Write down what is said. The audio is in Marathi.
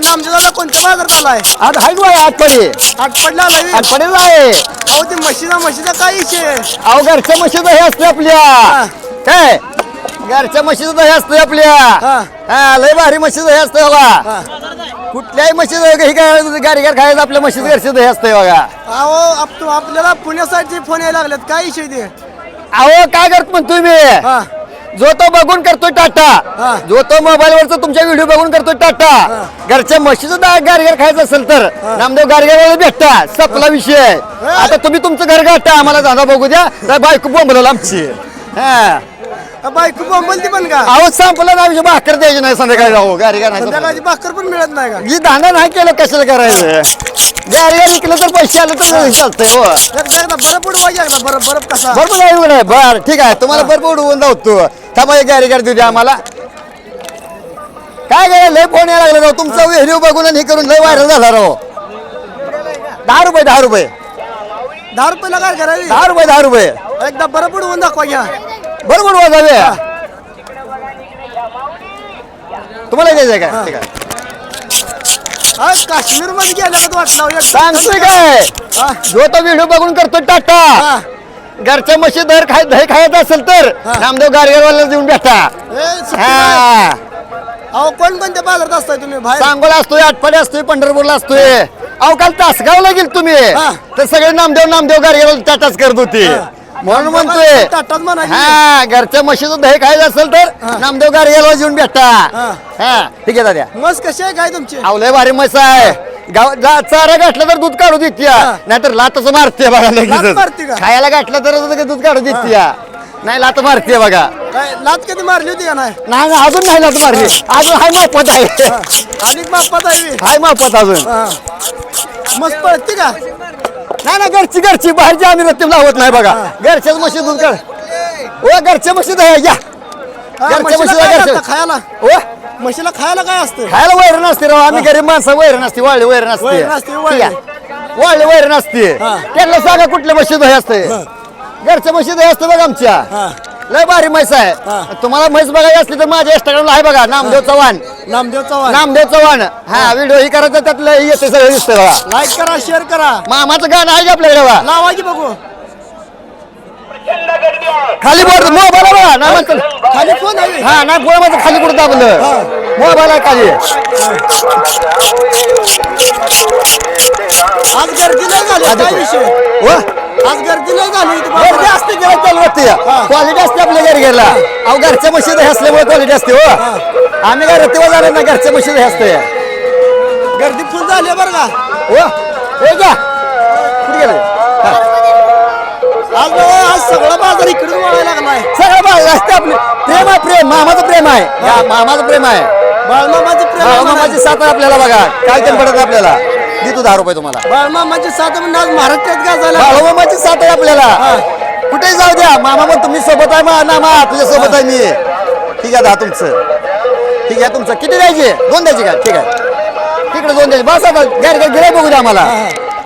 नामदेवाला कोणत्या बाजारात आलाय? आज हाय गोय आठपडी आठपडला आलाय आठपडीला आहे. अहो ते म्हशीचा म्हशीचा काय विषय? अहो घरच्या म्हशीचं हे असते आपल्या. काय? घरच्या म्हशीचं दही असते आपल्या. हा. लय भारी म्हशीचं हे असतं बघा. कुठल्याही म्हशीचं ही काय गाडी खायचं आपल्या म्हशीचं घरचं दही असतंय बघा. अहो आप- आपल्याला पुण्यासाठी फोन यायला लागलेत. काय विषय ते? अहो काय करत म्हणतोय मी हा. जो तो बघून करतोय. टाटा. जो तो मोबाईल वरचा तुमच्या व्हिडिओ बघून करतोय टाटा. घरच्या म्हशीचं गारगार खायचं असेल तर नामदेव गारगार भेटता. सपला विषय. आता तुम्ही तुमचं घर गाठा. आम्हाला धंदा बघू द्या. बायको बोंबलं आमची. हा. बायको बोंबलती पण का? अहो संपलं ना विषय भाकर द्यायची नाही संध्याकाळी गाडी संध्याकाळची भाकर पण मिळत नाही का? धंदा नाही केलं कशाला करायचं? गाडी विकलं तर पैसे आले तर चालतंय हो. बरं बरं बरं कसा? बरं. बर ठीक आहे. तुम्हाला बरोबर उडवून जाऊ तू. थांबा गाडी गाडी देऊ द्या आम्हाला. काय काय लय फोन यायला लागला राव. तुमचा व्हिडिओ बघून आणि हे करून लय व्हायरल झाला राव. दहा रुपये दहा रुपये. दहा रुपयाला काय करावी दहा रुपये दहा रुपये. एकदा बरं पडवून दाखवा घ्या. बरोबर वाजावे तुम्हाला घ्यायचं काय ठीक आहे. आज काश्मीरमध्ये गेल्यावर वाटलं सांगतोय काय. जो तो व्हिडिओ बघून करतो टाटा. घरच्या म्हशी दर खाय दही खायचं असेल तर नामदेव गाडगेवाला देऊन भेटा. हा. अहो कोण कोणत्या बाजारात असताय तुम्ही? बाहेर सांगोला असतोय आटपाडी असतोय पंढरपूरला असतोय. अहो काल तासगावला गेल तुम्ही. हा. तर सगळे नामदेव नामदेव गाडगेवाला टाटाच करत होते. म्हणून म्हणतोय टाटाच म्हणायची. हा घरच्या म्हशीचं दही खायचं असेल तर नामदेव गाडगेवाला देऊन भेटा. हा. हा ठीक आहे दादा मस्त कशी आहे काय तुमची? आवलय भारी मस्त आहे. गाव जा- चारा गाठला तर दूध काढू देते नाहीतर लातच मारते बघा लाथ मारते का? खायला गाठलं तर दूध काढू देते नाही लात मारते बघा. काय लात कधी मारली होती का नाही? नाही नाही, अजून नाही लात मारली. अजून हाय मापत आहे. आणि मापात आहे. हाय मापत अजून. हा. मस्त पळते का? नाही ना घरची घरची. बाहेरची आम्ही रत्तीम लावत नाही बघा. घरच्याच म्हशी दूध काढ. ओ घरच्या म्हशी दही या. घरच्या म्हशीला म्हशीला काय घरच्या- लागतं खायला? ओ? म्हशीला खायला काय असतं? खायला वैर नसते राव आम्ही गरीब माणसं वैर नसते वाळली वैर नसते. वैर नसते, वैर. ठीक आहे. वाळली वैर नसते. हा. त्यांना सांगा कुठल्या म्हशी दही असते. घरच्या म्हशी दही असते बघा आमच्या. हा. लय भारी म्हैस हा. आहे तुम्हाला म्हैस बघायची असली तर माझ्या इंस्टाग्रामला आहे बघा नामदेव चव्हाण. नामदेव चव्हाण. नामदेव चव्हाण. हा व्हिडिओ ही करायचं त्यातलं हे येते सगळं दिसतंय बघा. लाईक करा शेअर करा. मामाचं गाणं आहे का आपल्याकडे बघा? लावा की बघू. खाली बोट मोबाईल बघा ना म्हणतो. खाली फोन आहे? हा नाही फोन खाली कुठं दाबलं? मोबाईल आहे खाली. आज गर्दी नाही झाली काय विषय? व. आज गर्दी नाही झाली इथं गर्दी. असते गेला चालू असते क्वालिटी असते आपल्या घरी गेला अहो घरच्या म्हशीद हे असल्यामुळे क्वालिटी असते हो. आम्ही काय रत्तीवर जाणार ना घरच्या म्हशीद हे असते गर्दी फुल झाली आहे बरं का? हो हे घ्या कुठे गेले? हा. सगळा बाजार इकडून वळायला लागलाय. सगळं बघ असते आपले. प्रेम आहे प्रेम. मामाचं प्रेम आहे. या मामाचं प्रेम आहे. बाळमामाची प्रेम मामाची. साथ आहे आपल्याला बघा. काय ते पडत आपल्याला? देतो दहा रुपये तुम्हाला. बाळमामाची साथ म्हणजे आज महाराष्ट्रात गाजायला बाळूमामाची साथ आहे आपल्याला. कुठे जाऊ द्या. मामा पण तुम्ही सोबत आहे मा- नामा तुझ्या सोबत आहे मी. ठीक आहे दहा तुमचं. ठीक आहे तुमचं. किती द्यायचे? दोन द्यायचे का? ठीक आहे. तिकडे दोन द्यायचे. बस आता. घरी घरी बघू द्या आम्हाला.